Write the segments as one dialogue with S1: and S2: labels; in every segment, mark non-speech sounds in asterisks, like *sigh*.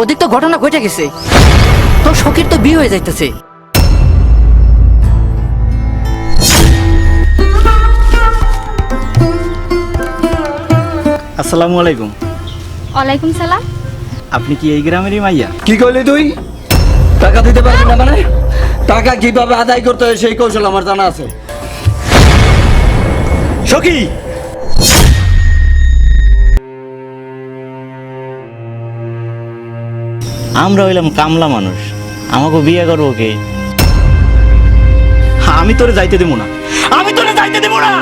S1: ওদিক তো ঘটনা ঘটে গেছে। তোর শখের তো বিয়ে হয়ে যাইতেছে।
S2: আসসালামু আলাইকুম।
S3: ওয়ালাইকুম সালাম।
S2: আপনি কি এই গ্রামেরই মাইয়া?
S4: কি করলি তুই? টাকা দিতে পারবি না মানে? টাকা কীভাবে আদায় করতে হয় সেই কৌশল আমার জানা আছে।
S2: সখী আমরা হইলাম কামলা মানুষ। আমাকে বিয়ে করব কে? আমি তোরে যাইতে দেবো না। আমি তোরে যাইতে দেবো না!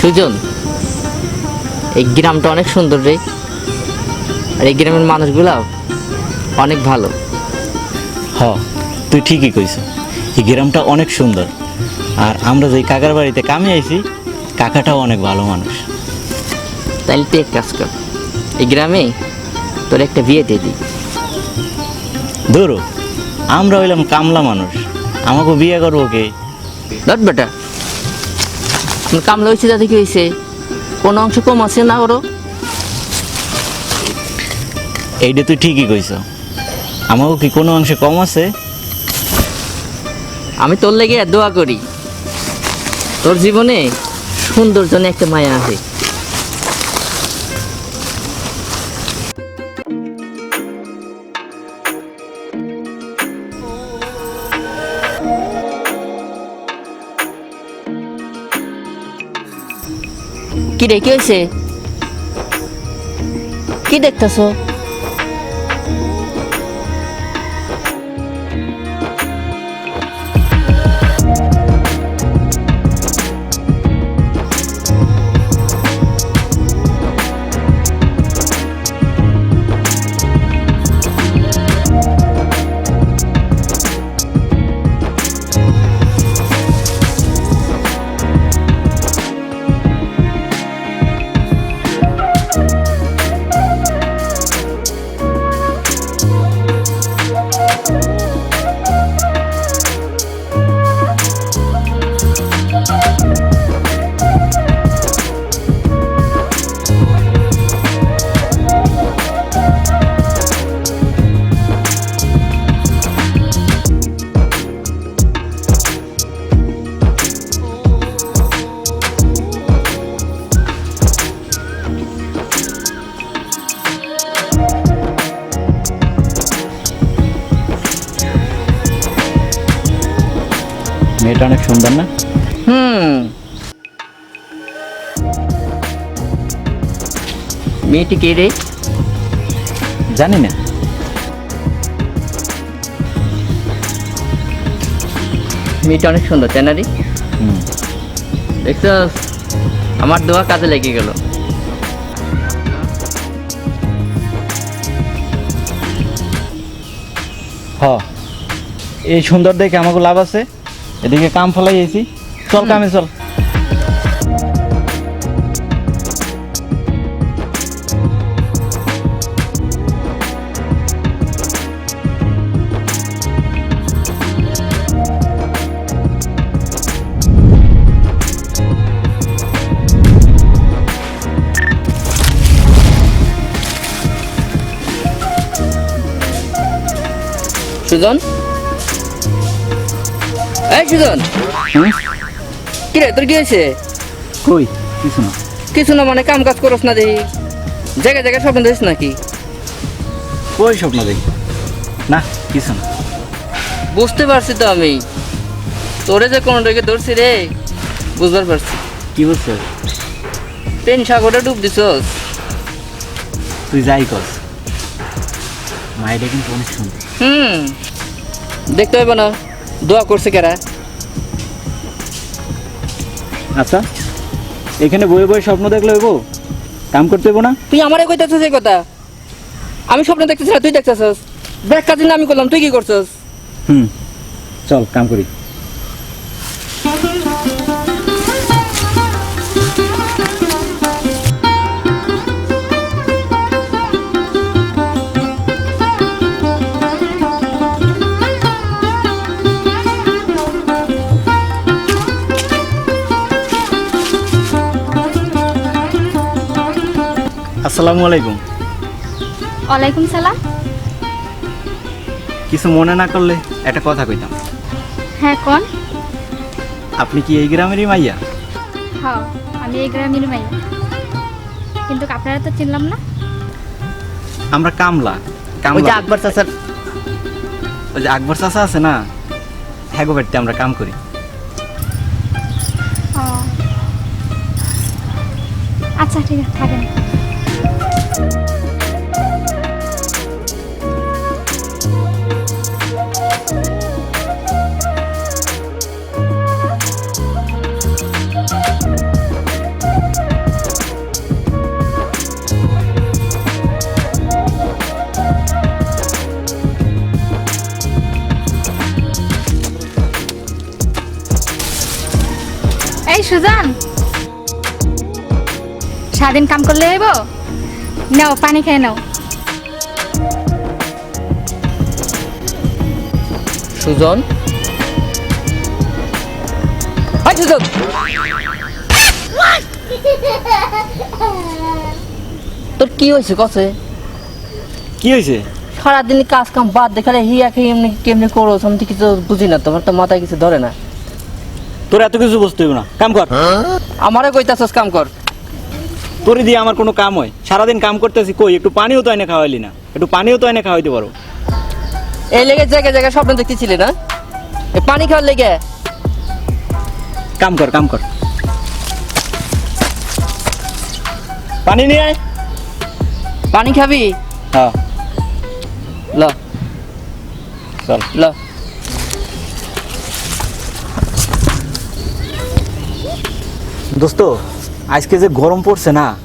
S1: সুজন, এই গ্রামটা অনেক সুন্দর রে। আর এই গ্রামের মানুষগুলা অনেক ভালো।
S2: হ তুই ঠিকই কইছ। এই গ্রামটা অনেক সুন্দর। আর আমরা যে কাকার বাড়িতে কামে আইছি কাকাটাও অনেক ভালো মানুষ।
S1: তাইলে তুই এক কাজ কর এই গ্রামে তোর একটা বিয়ে দিয়ে দিই।
S2: ধরো আমরা হইলাম কামলা মানুষ। আমাকে বিয়ে করব কে?
S1: দট বেটা কামলা হয়েছে তাতে কি হয়েছে কোনো অংশ কম আছে না ওরও?
S2: এইটা তুই ঠিকই কইছ। আমাকে কি কোনো অংশে কম আছে?
S1: আমি তোর লেগে দোয়া করি। তোর জীবনে সুন্দর জন্য একটা মায়া আছে। কি রে কি হয়েছে? কি দেখতেছো?
S2: মেয়েটা অনেক সুন্দর না?
S1: হুম। মেয়েটি কে রে?
S2: জানি না।
S1: মেয়েটা অনেক সুন্দর তাই না রে?
S2: হুম।
S1: দেখছস? আমার দোয়া কাজে লেগে গেল।
S2: হ। এই সুন্দর দেখে আমাকে লাভ আছে? এদিকে কাম ফলাই আইছি। চল কামে চল।
S1: সুজন? এই সুজন। কি তোর কি হয়েছে?
S2: কই? কিছু না।
S1: কিছু না মানে কাম কাজ করস না দেখি। জায়গায় জায়গায় স্বপ্ন দিস নাকি?
S2: কই স্বপ্ন দেখি? না কিছু না।
S1: বুঝতে পারছি তো আমি। তোরে যে কোনো রেখে ধরছি রে বুঝবার পারছি।
S2: কি বলছো?
S1: প্রেম সাগরে ডুব দিছস।
S2: তুই যাই কর। মাইটা কিন্তু অনেক সুন্দর
S1: হুম দেখতে হবে না। দোয়া করছে কেরা?
S2: আচ্ছা এখানে বয়ে বয়ে স্বপ্ন দেখলে হইব? কাম করতে হইব না?
S1: তুই আমারে কইতেছিস এই কথা? আমি স্বপ্ন দেখতেছি না তুই দেখতেছিস? ব্যাগ কাজ না আমি করলাম তুই কি করছিস?
S2: হুম চল কাম করি। আসসালামু আলাইকুম।
S3: ওয়ালাইকুম সালাম।
S2: কিছু মনে না করলে একটা কথা কইতাম।
S3: হ্যাঁ কোন?
S2: আপনি কি এই গ্রামেরই মাইয়া?
S3: হ্যাঁ আমি এই গ্রামের মাইয়া। কিন্তু আপনারা তো চিনলাম না।
S2: আমরা কামলা
S1: ওই যে
S2: কামলা
S1: আকবর চাচার।
S2: ওই যে আকবর চাচা আছে না? হ্যাঁ গো বাড়িতে আমরা কাম করি।
S3: ও। আচ্ছা ঠিক আছে থাকেন। এই সুজান সারাদিন কাম করলে হইব? নাও পানি খেয়ে নাও।
S1: সুজন? হাই সুজন! তোর কি হয়েছে কসে?
S2: কি হয়েছে?
S1: সারাদিন কাজ কাম বাদ দেখালে হিয়া খেয়ে এমনি কেমনি করো আমি কিছু বুঝি না তোমার তো মাথায় কিছু ধরে না।
S2: তোর এত কিছু বুঝতে হইব না। কাম কর।
S1: আমারে কইতাছস কাম কর।
S2: তোরে দিয়ে আমার কোনো কাম হয়? সারাদিন কাম করতেছি কই? একটু পানিও তো এনে খাওয়াইলি না। একটু পানিও তো এনে খাওয়াইতে পারো।
S1: এই লেগে জায়গায় জায়গায় স্বপ্ন দেখতেছিলে না? পানি খাওয়ার লেগে?
S2: কাম কর কাম কর। পানি নিয়ে আয়।
S1: পানি খাবি?
S2: হ্যাঁ।
S1: ল।
S2: চল।
S1: ল।
S2: দোস্ত আজকে যে গরম পড়ছে না?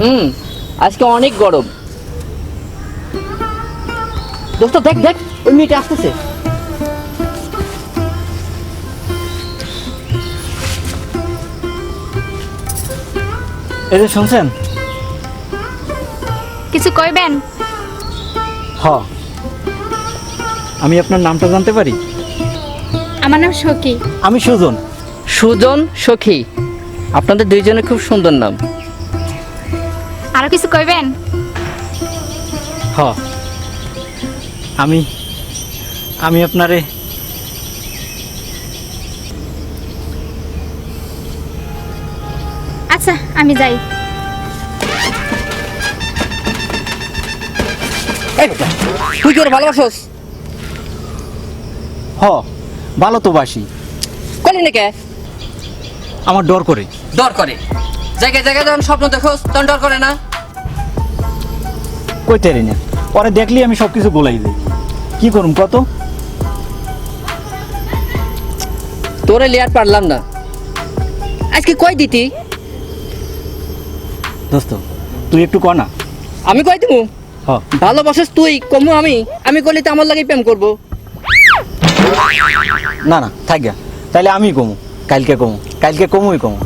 S1: হুম আজকে অনেক গরম। দোস্ত দেখ দেখ ওই মেয়েটা আসতেছে।
S2: এই যে শুনছেন?
S3: কিছু কইবেন?
S2: হ। আমি আপনার নামটা জানতে পারি?
S3: আমার নাম সখী।
S2: আমি সুজন।
S1: সুজন সখী। আপনাদের দুইজনের খুব সুন্দর নাম।
S3: আরও কিছু কইবেন?
S2: হ আমি আমি আপনারে
S3: আচ্ছা আমি যাই।
S1: তুই কি ওর ভালোবাসোস?
S2: হ ভালো তো বাসি।
S1: কলি নাকি
S2: আমার ডর করে।
S1: ডর করে। জায়গায় জায়গায় যখন স্বপ্ন দেখোস তখন ডর করে না?
S2: কইতে পারি না? পরে দেখলি আমি সব কিছু গোলাই দিই কি করুম কত?
S1: তোরে লেয়ার পারলাম না। আজকে কই দিতি?
S2: দোস্ত তুই একটু কনা
S1: আমি কই দিমু? ভালোবাসিস তুই কমু আমি। আমি কইলে তো আমার লাগে প্রেম করব।
S2: না না থাক গা তাহলে আমি কমু। কালকে কমু। কালকে কমুই কমু।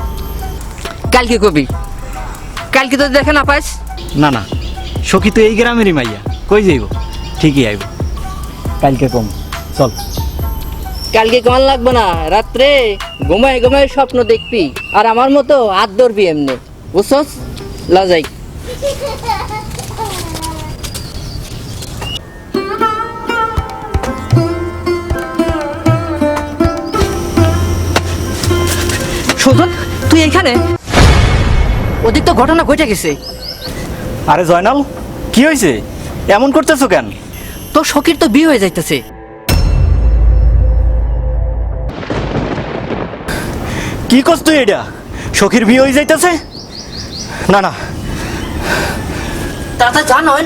S1: কালকে কবি। কালকে তো দেখে না পাইস
S2: না না। সখী তো এই গ্রামেরই মাইয়া। কই যাইব? ঠিকই আইব। কালকে কম। চল।
S1: কালকে কেমন লাগবে না। রাত্রে ঘুমায় ঘুমায় স্বপ্ন দেখবি। আর আমার মতো হাত ধরবি এমনি। বুঝছস? লজাই সুজন তুই এখানে? ওদিক তো ঘটনা ঘটে গেছে।
S2: আরে জয়নাল কি হয়েছে? এমন করতেছো কেন?
S1: তো শখের তো বিয়ে হয়ে যাইতেছে।
S2: কি করছ তুই এটা? সখীর বিয়ে হয়ে যাইতেছে? না না।
S1: তাড়াতাড়ি জানোন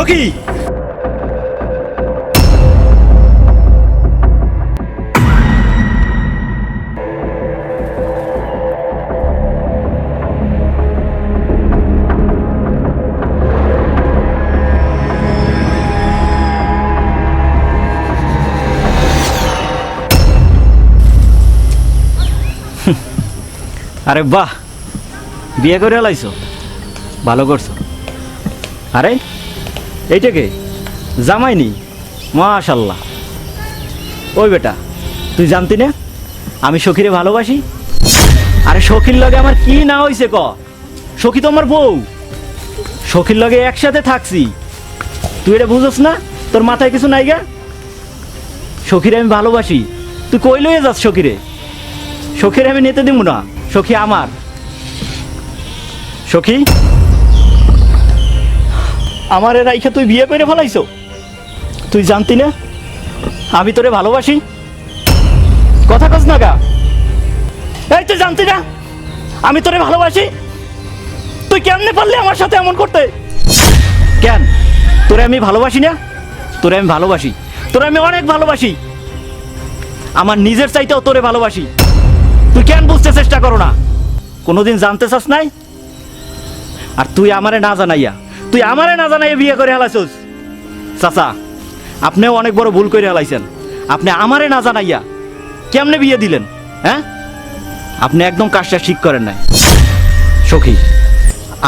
S2: সখী। আরে বাহ বিয়ে করে লাইছো। ভালো করছ। আরে এইটা কে? জামাইনি? মাশাল্লাহ। ওই বেটা, তুই জানতি না? আমি সখীরে ভালোবাসি। আরে সখীর লগে আমার কি না হইছে ক? সখী তো আমার বউ। সখীর লগে একসাথে থাকছি। তুই এটা বুঝোস না? তোর মাথায় কিছু নাই গা? সখীরে আমি ভালোবাসি। তুই কই লয়ে যাস সখীরে? সখীরে আমি নিতে দিব না। সখী আমার। সখী? আমার এ রাইখা তুই বিয়ে করে ফেলাইছো? তুই জানতি না? আমি তোরে ভালোবাসি। কথা কস না গা। এই, তুই জানতি না? আমি তোরে ভালোবাসি? তুই কেমনে পারলি আমার সাথে এমন করতে? কেন? তোরে আমি ভালোবাসি না? তোরে আমি ভালোবাসি। তোরে আমি অনেক ভালোবাসি। আমার নিজের চাইতেও তোরে ভালোবাসি। তুই কেন বুঝতে চেষ্টা করো না? কোনোদিন জানতে চাস নাই? আর তুই আমারে না জানাইয়া তুই আমারে না জানাই বিয়ে করে হেলাইছস? চাচা, আপনিও অনেক বড় ভুল করে হেলাইছেন। আপনি আমারে না জানাইয়া কেমনে বিয়ে দিলেন হ্যাঁ? আপনি একদম কাজটা ঠিক করেন নাই। সখী,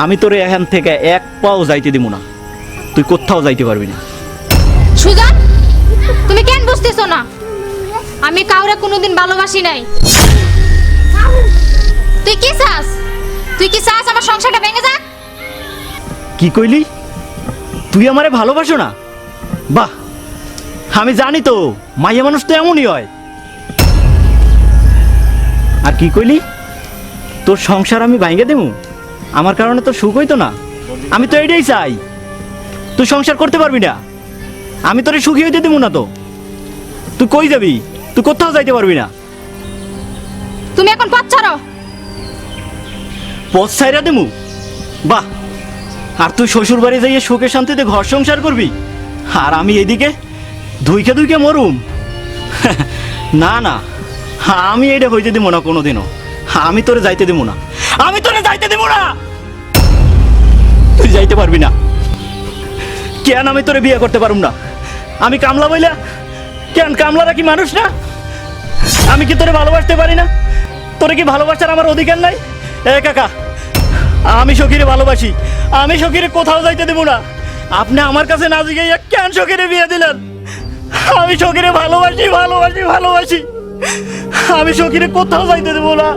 S2: আমি তোরে এখান থেকে এক পাও যাইতে দিব না। তুই কোথাও যাইতে পারবি না।
S3: সুজন, তুমি কেন বুঝতেছো না? আমি কাউরে কোনোদিন ভালোবাসি নাই। তুই কি চাস? তুই কি চাস আমার সংসারটা ভেঙে যাক?
S2: কি কইলি? তুই আমারে ভালোবাসো না? বাহ আমি জানি তো মাইয়া মানুষ তো এমনই হয়। আর কি কইলি? তোর সংসার আমি ভাঙে দেবো? আমার কারণে তো সুখ হইতো না? আমি তো এটাই চাই। তুই সংসার করতে পারবি না? আমি তোরে সুখী হইতে দেবো না তো? তুই কই যাবি? তুই কোথাও যাইতে পারবি না?
S3: তুমি এখন পথ ছাড়ো।
S2: পথ ছাইরা দেমু বাহ আর তুই শ্বশুর বাড়ি যাইয়ে সুখে শান্তিতে ঘর সংসার করবি? আর আমি এদিকে ধুইকে ধুইকে মরুম? *laughs* না না, আমি এটা হইতে দিব না কোনোদিনও। আমি তোরে যাইতে দিব না। আমি তোরে যাইতে দিব না! তুই যাইতে পারবি না। কেন আমি তোরে বিয়ে করতে পারুম না? আমি কামলা বইলা? কেন, কামলারা কি মানুষ না? আমি কি তোরে ভালোবাসতে পারি না? তোরে কি ভালোবাসার আমার অধিকার নাই? এ কাকা, আমি সখীরে ভালোবাসি। আমি সখীরে কোথাও যাইতে দেব না। আপনি আমার কাছে না জিগাইয়া কেন সখীরে বিয়ে দিলেন? আমি সখীরে ভালোবাসি ভালোবাসি ভালোবাসি। আমি সখীরে কোথাও যাইতে দেব না।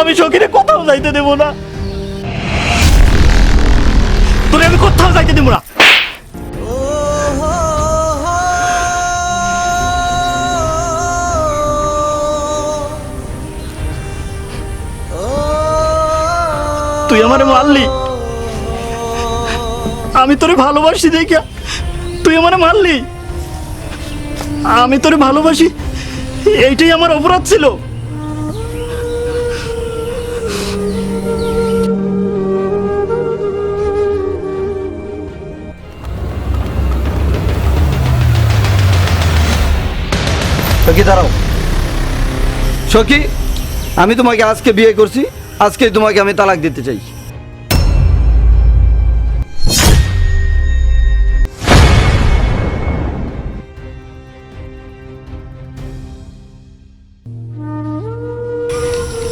S2: আমি সখীরে কোথাও যাইতে দেব না। তোরে আমি কোথাও যাইতে দেব না। তুই আমারে মারলি? আমি তোরে ভালোবাসি দেখা তুই আমারে মারলি। আমি তোরে ভালোবাসি। এইটাই আমার অপরাধ ছিল।
S4: দাঁড়াও। আমি তোমাকে আজকে বিয়ে করছি। আজকে তোমাকে আমি তালাক দিতে চাই।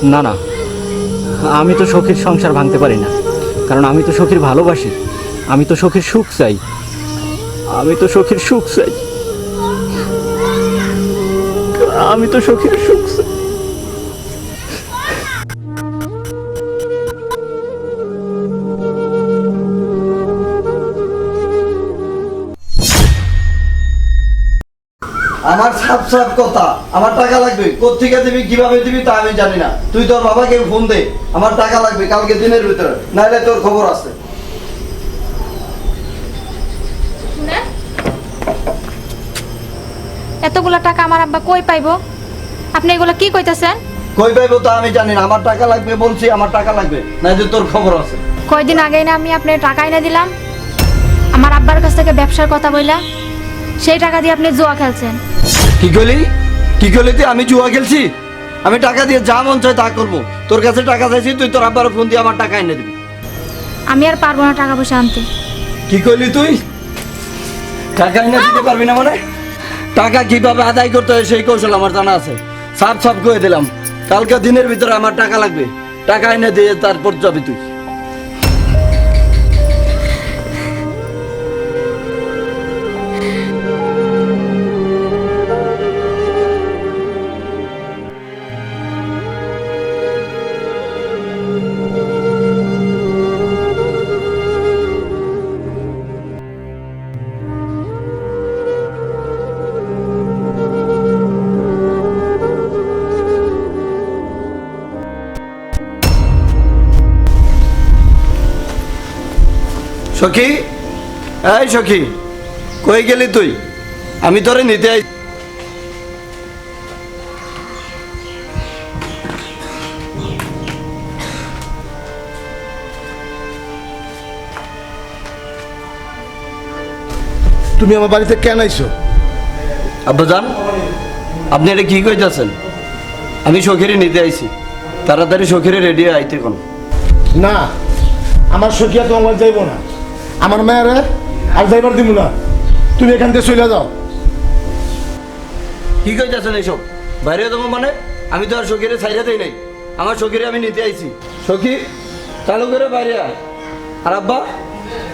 S2: না না। আমি তো সখীর সংসার ভাঙতে পারি না। কারণ আমি তো সখীর ভালোবাসি। আমি তো সখীর সুখ চাই। আমি তো সখীর সুখ চাই। আমি তো সখীর সুখ
S4: আমার সাপ সাপ কথা আমার টাকা লাগবে। কোথেকে দিবি কীভাবে দিবি তা আমি জানি না। তুই তোর বাবাকে ফোন দে আমার টাকা লাগবে কালকে দিনের ভিতরে নাহলে তোর খবর আছে।
S3: এতগুলা টাকা আমার আব্বা কই পাইবো? আপনি এগুলা কি কইতাছেন?
S4: কই পাইবো তা আমি জানি না আমার টাকা লাগবে বলছি আমার টাকা লাগবে না যে তোর খবর আছে।
S3: কয়দিন আগেই না আমি আপনার টাকা এনে দিলাম? আমার আব্বার কাছ থেকে ব্যবসার কথা বইলা সেই টাকা দিয়ে আপনি জুয়া খেলছেন।
S4: কি করলি কি করলি তুই? আমি জুয়া খেলছি। আমি টাকা দিয়ে যা মন চায় তা করব। তোর কাছে টাকা চাইছি তুই তোর আব্বার ফোন দিয়ে আমার টাকা এনে দিবি।
S3: আমি আর পারব না টাকা পয়সা আনতে।
S4: কি করলি তুই? টাকা এনে দিতে পারবি না মানে? টাকা কীভাবে আদায় করতে হয় সেই কৌশল আমার জানা আছে। সাফ সাফ করে দিলাম। কালকে দিনের ভিতরে আমার টাকা লাগবে। টাকা এনে দিয়ে তারপর যাবি তুই। সখী? এই সখী কই গেলি তুই? আমি তোরে নিতে আই
S5: তুমি আমার বাড়িতে কেন আইছো?
S4: আব্বাজান আপনি এটা কি কইতাছেন? আমি সখীরে নিতে আইছি। তাড়াতাড়ি সখীরে রেডি আইতে কোন।
S5: না আমার সখিয়া তো আমার যাইব না। আমার মেয়েরে আর যাইবার দিব না। তুমি এখান থেকে চলে যাও।
S4: কি কইতাছেন এইসব? বাইরে দেবো মানে? আমি তো আর সখীরে ছাইরা দেই নাই। আমার সখীরে আমি নিতে আইছি। সখী চালু করে বাইরে আয়। আর আব্বা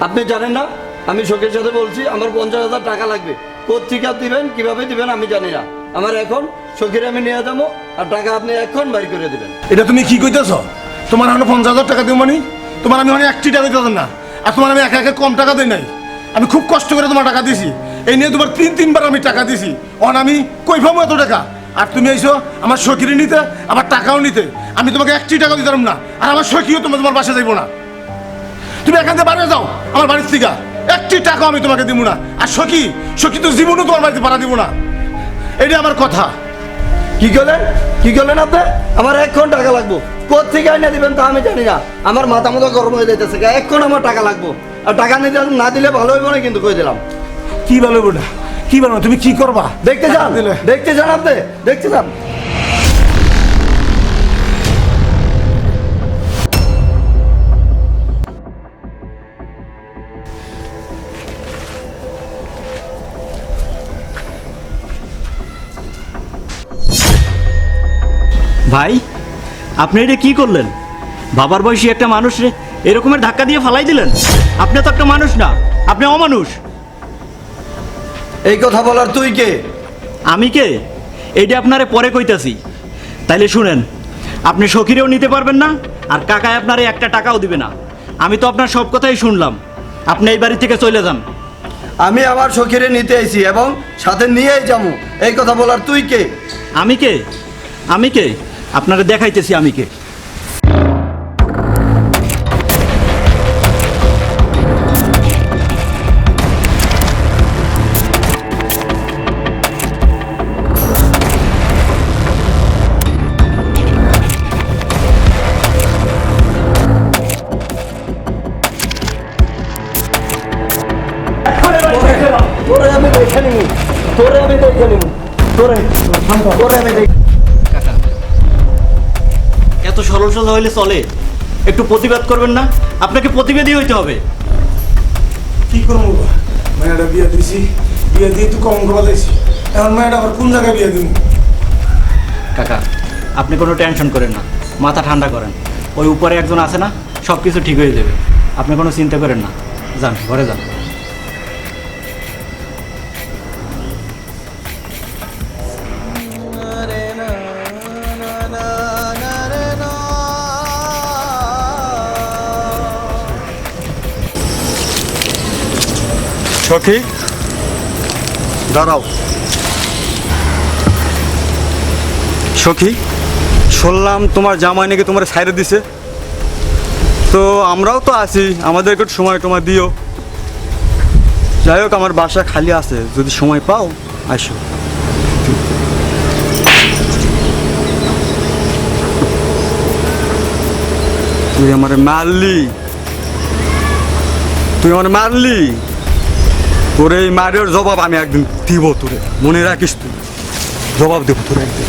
S4: আপনি জানেন না আমি সখীর সাথে বলছি আমার পঞ্চাশ হাজার টাকা লাগবে। কোথেকে দিবেন কীভাবে দিবেন আমি জানি না। আমার এখন সখীরে আমি নিয়ে যাব আর টাকা আপনি এখন বাইর করে দিবেন।
S5: এটা তুমি কি কইতেছ? তোমার আমি পঞ্চাশ হাজার টাকা দিব মানে? তোমার আমি অনেক একটি টাকা দিতে না। আর তোমার আমি একা একা কম টাকা দিই নাই। আমি খুব কষ্ট করে তোমার টাকা দিছি এই নিয়ে তোমার তিন তিনবার আমি টাকা দিছি অন, আমি কই পাবো এত টাকা? আর তুমি আইসো আমার সখীরে নিতে, আমার টাকাও নিতে। আমি তোমাকে একটি টাকা দিতাম না। আর আমার সখীও তোমার তোমার বাসা যাইবো না। তুমি এখান থেকে বাইরে যাও, আমার বাড়ির থেকে। একটি টাকা আমি তোমাকে দিব না। আর সখী সখী তো জীবনও তোমার বাড়িতে ভাড়া দিব না। এটা আমার কথা।
S4: কি করলেন? কি করলেন আপনি? আমার এক ঘণ্টা টাকা লাগবো। কোথেকে এনে দিবেন তা আমি জানি না। আমার মাথা মতো গরম হয়ে যাইতেছে এখন আমার টাকা লাগবো। আর টাকা নিতে না দিলে ভালো হইব না কিন্তু কই দিলাম।
S5: কি বলো বেটা কি বলো তুমি কি করবা?
S4: দেখতে যান
S5: দিলে।
S4: দেখতে যান আপনি? দেখতে যান
S2: ভাই আপনি এটা কি করলেন? বাবার বয়সী একটা মানুষ রে এরকমের ধাক্কা দিয়ে ফালাই দিলেন? আপনি তো একটা মানুষ না আপনি অমানুষ।
S4: এই কথা বলার তুই কে?
S2: আমি কে? এইটা আপনারে পরে কইতাছি। তাইলে শুনেন আপনি সখিরেও নিতে পারবেন না আর কাকায় আপনারে একটা টাকাও দিবে না। আমি তো আপনার সব কথাই শুনলাম। আপনি এই বাড়ি থেকে চলে যান।
S4: আমি আমার সখিরে নিতে আইছি এবং সাথে নিয়েই যাব। এই কথা বলার তুই কে?
S2: আমি কে? আমি কে? আপনারা দেখাইতেছি আমি কে। হইলে চলে। একটু প্রতিবাদ করবেন না? আপনাকে প্রতিবাদী হইতে হবে।
S5: কি করব মেয়েটা বিয়ে দিছি বিয়ে দিয়ে তুই কম দিয়েছি এখন মেয়েটা আবার কোন জায়গায় বিয়ে দিব?
S2: কাকা আপনি কোনো টেনশন করেন না। মাথা ঠান্ডা করেন। ওই উপরে একজন আছে না সব কিছু ঠিক হয়ে যাবে। আপনি কোনো চিন্তা করেন না। যান ঘরে যান।
S6: সখী। দাঁড়াও। সখী। শুনলাম তোমার জামাই নাকি তোমার সাইডে দিছে। তো আমরাও তো আছি আমাদের একটু সময় তোমার দিও। যাই হোক আমার বাসা খালি আছে যদি সময় পাও আসো তুই আমার মারলি। তুই আমার মারলি। তোরে এই মারের জবাব আমি একদিন দিব তোরে। মনে রাখিস তুই। জবাব দেবো তোরে একদিন।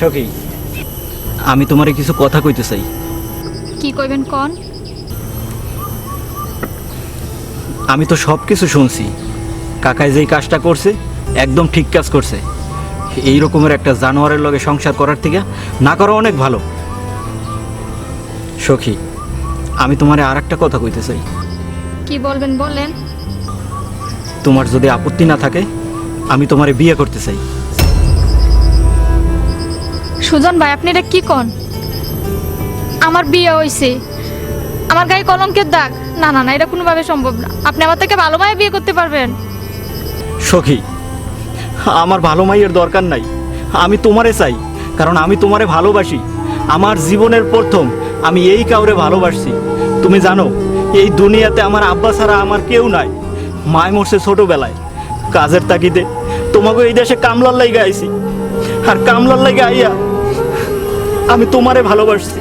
S2: সখী আমি তোমারে কিছু কথা কইতে চাই।
S3: কি কইবেন কন?
S2: আমি তো সব কিছু শুনছি। কাকায় যেই কাজটা করছে একদম ঠিক কাজ করছে। এই রকমের একটা জানোয়ারের লগে সংসার করার থেকে না করা অনেক ভালো। সখী আমি তোমারে আর একটা কথা কইতে চাই।
S3: কি বলবেন বলেন।
S2: তোমার যদি আপত্তি না থাকে আমি তোমারে বিয়ে করতে চাই।
S3: সুজন ভাই, আপনি এটা কি কন? আমার বিয়ে হইছে। আমার গায়ে কলঙ্কের দাগ। না না না, এটা কোনোভাবে সম্ভব না। আপনি আমার থেকে ভালো মায়ে বিয়ে করতে পারবেন।
S2: সখী, আমার ভালো মাইয়ের দরকার নাই। আমি তোমারে চাই, কারণ আমি তোমারে ভালোবাসি। আমার জীবনের প্রথম আমি এই কাউরে ভালোবাসছি। তুমি জানো, এই দুনিয়াতে আমার আব্বা ছাড়া আমার কেউ নাই। মায় মরছে ছোটবেলায়। কাজের তাগিদে তোমাকে এই দেশে কামলার লাইগা আইছি। আর কামলার লাইগা আইয়া আমি তোমারে ভালোবাসছি।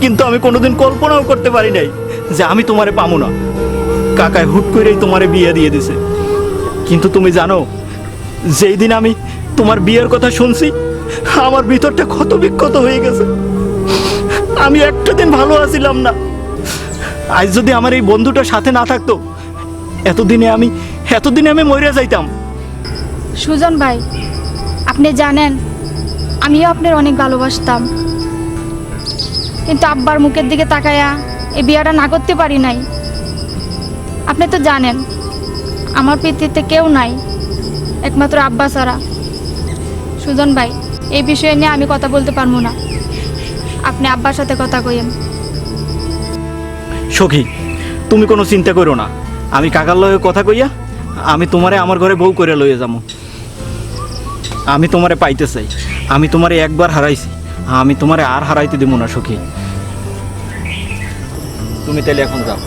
S2: কিন্তু আমি কোনোদিন কল্পনাও করতে পারি নাই যে আমি তোমারে পামো না। কাকায় হুট করেই তোমারে বিয়ে দিয়ে দিছে। কিন্তু তুমি জানো, যেই দিন আমি তোমার বিয়ের কথা শুনছি, আমার ভিতরটা ক্ষত বিক্ষত হয়ে গেছে। আমি একটা দিন ভালো আছিলাম না। আজ যদি আমার এই বন্ধুটা সাথে না থাকতো, এতদিনে আমি এতদিনে আমি মরে যাইতাম।
S3: সুজন ভাই, আপনি জানেন আমিও আপনার অনেক ভালোবাসতাম। কিন্তু আব্বার মুখের দিকে তাকায়া এই বিয়েটা না করতে পারি নাই। আপনি তো জানেন, আমার পৃথিবীতে কেউ নাই, একমাত্র আব্বা ছাড়া। সুজন ভাই এই বিষয়ে নিয়ে আমি কথা বলতে পারব না। আপনি আব্বার সাথে কথা কইেন
S2: সখী, তুমি কোনো চিন্তা করো না। আমি কাকার লগে কথা কইয়া আমি তোমারে আমার ঘরে বউ করে লইয়ে যাব আমি তোমারে পাইতে চাই। আমি তোমারে একবার হারাইছি। আমি তোমারে আর হারাইতে দিব না, সুখী। তুমি তাহলে এখন যাও।